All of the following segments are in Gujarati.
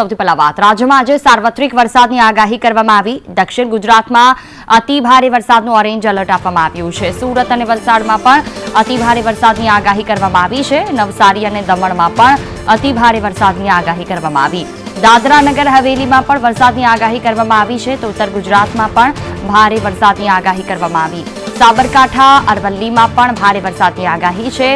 સૌથી પહેલા વાત. રાજ્યમાં આજે સાર્વત્રિક વરસાદની આગાહી કરવામાં આવી. દક્ષિણ ગુજરાતમાં અતિ ભારે વરસાદનું ઓરેન્જ એલર્ટ આપવામાં આવ્યું છે. સુરત અને વલસાડમાં પણ અતિ ભારે વરસાદની આગાહી કરવામાં આવી છે. નવસારી અને દમણમાં પણ અતિ ભારે વરસાદની આગાહી કરવામાં આવી. દાદરા નગર હવેલીમાં પણ વરસાદની આગાહી કરવામાં આવી છે તો ઉત્તર ગુજરાતમાં પણ ભારે વરસાદની આગાહી કરવામાં આવી. સાબરકાંઠા, અરવલ્લીમાં પણ ભારે વરસાદની આગાહી છે.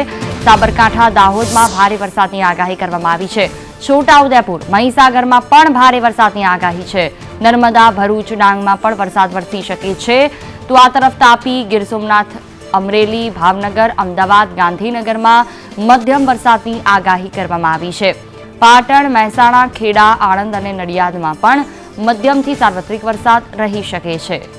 સાબરકાંઠા, દાહોદમાં ભારે વરસાદની આગાહી કરવામાં આવી છે. છોટાઉદેપુર, મહીસાગરમાં પણ ભારે વરસાદની આગાહી છે. નર્મદા, ભરૂચ, ડાંગમાં પણ વરસાદ વરસી શકે છે. તો આ તરફ તાપી, ગીર સોમનાથ, અમરેલી, ભાવનગર, અમદાવાદ, ગાંધીનગરમાં મધ્યમ વરસાદની આગાહી કરવામાં આવી છે. પાટણ, મહેસાણા, ખેડા, આણંદ અને નડિયાદમાં પણ મધ્યમથી સાર્વત્રિક વરસાદ રહી શકે છે.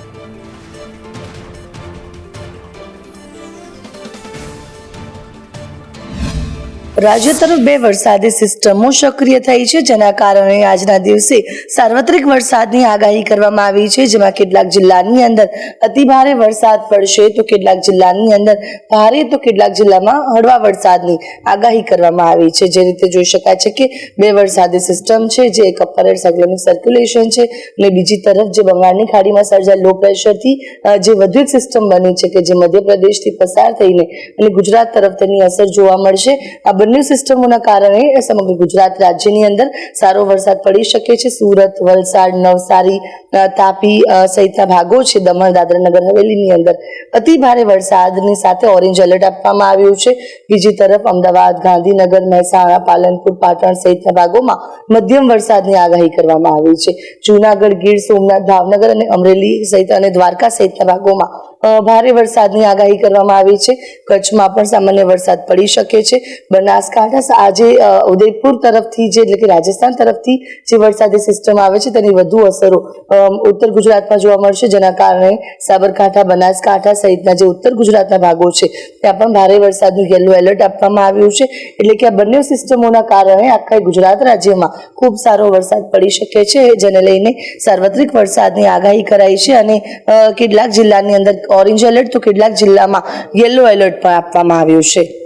રાજ્ય તરફ બે વરસાદી સિસ્ટમો સક્રિય થઈ છે, જેના કારણે આજના દિવસે સાર્વત્રિક વરસાદની આગાહી કરવામાં આવી છે. જેમાં કેટલાક જિલ્લાની અંદર અતિ ભારે વરસાદ પડશે, તો કેટલાક જિલ્લાની અંદર ભારે, તો કેટલાક જિલ્લામાં હળવા વરસાદની આગાહી કરવામાં આવી છે. જે રીતે જોઈ શકાય છે કે બે વરસાદી સિસ્ટમ છે, જે એક અપર એર સાયક્લોનિક સર્ક્યુલેશન છે અને બીજી તરફ જે બંગાળની ખાડીમાં સર્જાયેલ લો પ્રેશરથી જે વધુ એક સિસ્ટમ બની છે કે જે મધ્યપ્રદેશથી પસાર થઈને અને ગુજરાત તરફ તેની અસર જોવા મળશે. આ બંને સિસ્ટમોના કારણે સમગ્ર ગુજરાત રાજ્યની અંદર સારો વરસાદ પડી શકે છે. સુરત, વલસાડ, નવસારી તાપી સહિતના ભાગો છે. દમણ દાદરા નગર હવેલીની અંદર અતિ ભારે વરસાદની સાથે ઓરેન્જ એલર્ટ આપવામાં આવ્યું છે. બીજી તરફ અમદાવાદ, ગાંધીનગર, મહેસાણા, પાલનપુર, પાટણ સહિતના ભાગોમાં મધ્યમ વરસાદની આગાહી કરવામાં આવી છે. જૂનાગઢ, ગીર, સોમનાથ, ભાવનગર અને અમરેલી સહિત અને દ્વારકા સહિતના ભાગોમાં ભારે વરસાદની આગાહી કરવામાં આવી છે. કચ્છમાં પણ સામાન્ય વરસાદ પડી શકે છે. બનાસકાંઠા આજે ઉદયપુર તરફથી જે એટલે કે રાજસ્થાન તરફથી જે વરસાદી સિસ્ટમ આવે છે તેની વધુ અસરો ઉત્તર ગુજરાતમાં જોવા મળશે. જેના કારણે સાબરકાંઠા, બનાસકાંઠા સહિતના જે ઉત્તર ગુજરાતના ભાગો છે, ત્યાં પણ ભારે વરસાદનું યલો એલર્ટ આપવામાં આવ્યું છે. એટલે કે આ બંને સિસ્ટમોના કારણે આખા ગુજરાત રાજ્યમાં ખૂબ સારો વરસાદ પડી શકે છે, જેને લઈને સાર્વત્રિક વરસાદની આગાહી કરાઈ છે અને કેટલાક જિલ્લાની અંદર ઓરેન્જ એલર્ટ તો કેટલાક જિલ્લામાં યલો એલર્ટ પણ આપવામાં આવ્યું છે.